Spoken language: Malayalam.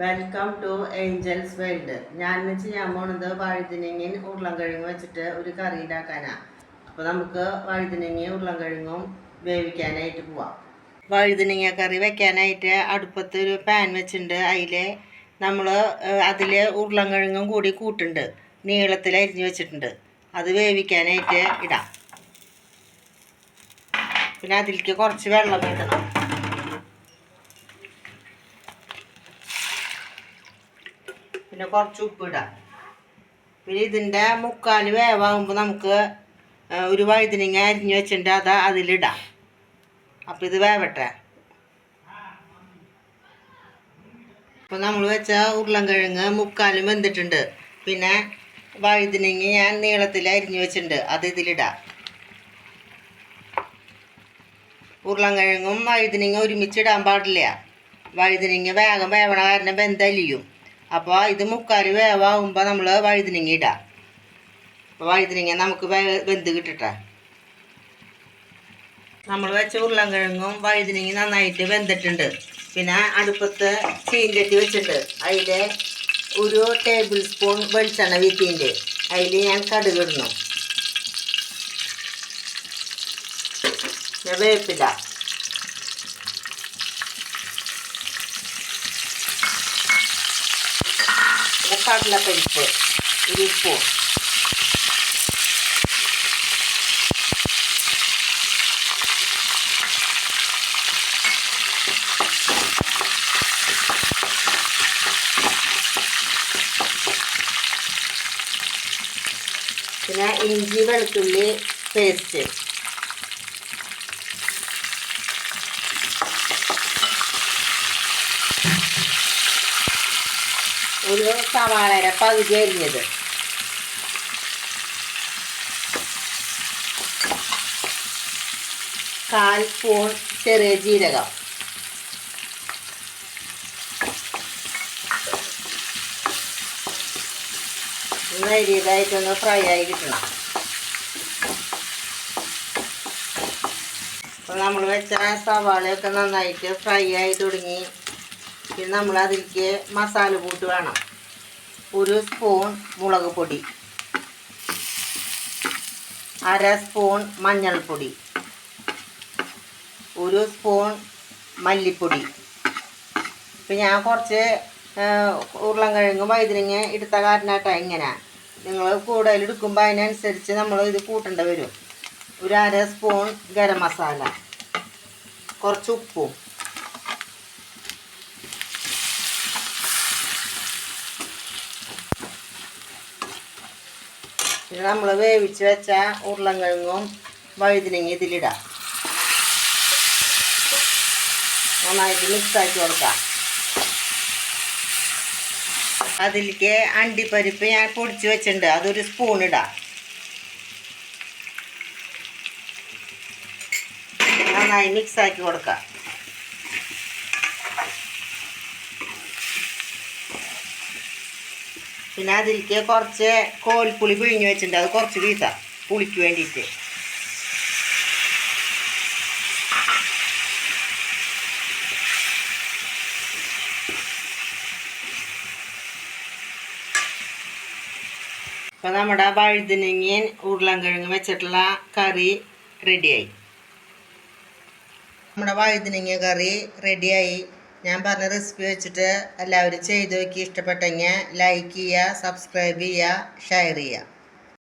വെൽക്കം ടു ഏഞ്ചൽസ് വേൾഡ് ഞാൻ ചെയ്യാൻ പോണത് വഴുതിനങ്ങയും ഉരുളൻകിഴങ്ങും വെച്ചിട്ട് ഒരു കറി ഉണ്ടാക്കാനാ. അപ്പോൾ നമുക്ക് വഴുതിനങ്ങയും ഉരുളൻകിഴങ്ങും വേവിക്കാനായിട്ട് പോവാം. വഴുതിനങ്ങ കറി വെക്കാനായിട്ട് അടുപ്പത്ത് ഒരു പാൻ വെച്ചിട്ടുണ്ട്. അതിൽ നമ്മൾ അതിൽ ഉരുളൻകിഴങ്ങും കൂടി കൂട്ടുണ്ട്. നീളത്തിൽ അരിഞ്ഞ് വെച്ചിട്ടുണ്ട്. അത് വേവിക്കാനായിട്ട് ഇടാം. പിന്നെ അതിലേക്ക് കുറച്ച് വെള്ളം ഇടണം. പിന്നെ കുറച്ച് ഉപ്പിടാം പിന്നെ ഇതിന്റെ മുക്കാൽ വേവാകുമ്പോൾ നമുക്ക് ഒരു വഴുതിനങ്ങ അരിഞ്ഞ് വെച്ചിട്ടുണ്ട് അത് അതിലിടാം. അപ്പോൾ ഇത് വേവട്ടെ. അപ്പോൾ നമ്മൾ വെച്ച ഉരുളൻകിഴങ്ങ് മുക്കാലും വെന്തിട്ടുണ്ട്. പിന്നെ വഴുതിനങ്ങ ഞാൻ നീളത്തിൽ അരിഞ്ഞ് വെച്ചിട്ടുണ്ട് അത് ഇതിലിടാം. ഉരുളൻകിഴങ്ങും ഒരുമിച്ച് ഇടാൻ പാടില്ല. വഴുതിനങ്ങ വേഗം വേവണ കാരണം വെന്തലിയും. അപ്പോൾ ഇത് മുക്കാൽ വേവാകുമ്പോൾ നമ്മൾ വഴുതിനങ്ങ ഇടാം അപ്പോൾ വഴുതിനങ്ങ നമുക്ക് വെന്ത് കിട്ടട്ടെ. നമ്മൾ വെച്ച ഉരുളൻകിഴങ്ങും വഴുതിനങ്ങ നന്നായിട്ട് വെന്തിട്ടുണ്ട്. പിന്നെ അടുപ്പത്ത് ചീഞ്ചട്ടി വെച്ചിട്ട് അതിൽ ഒരു ടേബിൾ സ്പൂൺ വെളിച്ചെണ്ണ വീത്തിന്റെ അതിൽ ഞാൻ കടുക് ഇടുന്നു. പിന്നെ വേപ്പില പിന്നെ കടലപ്പരിപ്പ് ഒരു സ്പൂൺ പിന്നെ ഇഞ്ചി വെളുത്തുള്ളി പേസ്റ്റ് ഒരു സവാളയുടെ പകുതി അരിഞ്ഞത്. കാൽ സ്പൂൺ ചെറിയ ജീരകം. നേരിയതായിട്ടൊന്ന് ഫ്രൈ ആയി കിട്ടണം. അപ്പോൾ നമ്മൾ വെച്ച സവാളയൊക്കെ നന്നായിട്ട് ഫ്രൈ ആയി തുടങ്ങി. പിന്നെ നമ്മൾ അതിലേക്ക് മസാല കൂട്ട് വേണം. ഒരു സ്പൂൺ മുളക് പൊടി. അര സ്പൂൺ മഞ്ഞൾപ്പൊടി. ഒരു സ്പൂൺ മല്ലിപ്പൊടി. ഇപ്പം ഞാൻ കുറച്ച് ഉരുളൻകിഴങ്ങ് വൈദ്യുതിങ്ങ എടുത്ത കാരണമായിട്ടാ ഇങ്ങനെ. നിങ്ങൾ കൂടുതൽ എടുക്കുമ്പോൾ അതിനനുസരിച്ച് നമ്മൾ ഇത് കൂട്ടേണ്ടി വരും. ഒരു അര സ്പൂൺ ഗരം മസാല. കുറച്ച് ഉപ്പും. പിന്നെ നമ്മൾ വേവിച്ച് വെച്ച ഉരുളങ്കിഴങ്ങും വഴുതിനങ്ങ ഇതിലിടാം. നന്നായിട്ട് മിക്സ് ആക്കി കൊടുക്കാം. അതിലേക്ക് അണ്ടിപ്പരിപ്പ് ഞാൻ പൊടിച്ച് വെച്ചിട്ടുണ്ട്. അതൊരു സ്പൂൺ ഇടാം. നന്നായി മിക്സ് ആക്കി കൊടുക്കാം. പിന്നെ അതിലേക്ക് കുറച്ച് കോൽപ്പുളി പിഴിഞ്ഞ് വെച്ചിട്ടുണ്ട്. അത് കുറച്ച് വീട്ടാം പുളിക്ക് വേണ്ടിയിട്ട്. അപ്പോൾ നമ്മുടെ വഴുതിനങ്ങയും ഉരുളൻകിഴങ്ങ് വെച്ചിട്ടുള്ള കറി റെഡിയായി നമ്മുടെ വഴുതിനങ്ങ കറി റെഡിയായി ഞാൻ പറഞ്ഞ റെസിപ്പി വെച്ചിട്ട് എല്ലാവരും ചെയ്ത് നോക്കി. ഇഷ്ടപ്പെട്ടെങ്കിൽ ലൈക്ക് ചെയ്യുക സബ്സ്ക്രൈബ് ചെയ്യുക ഷെയർ ചെയ്യുക.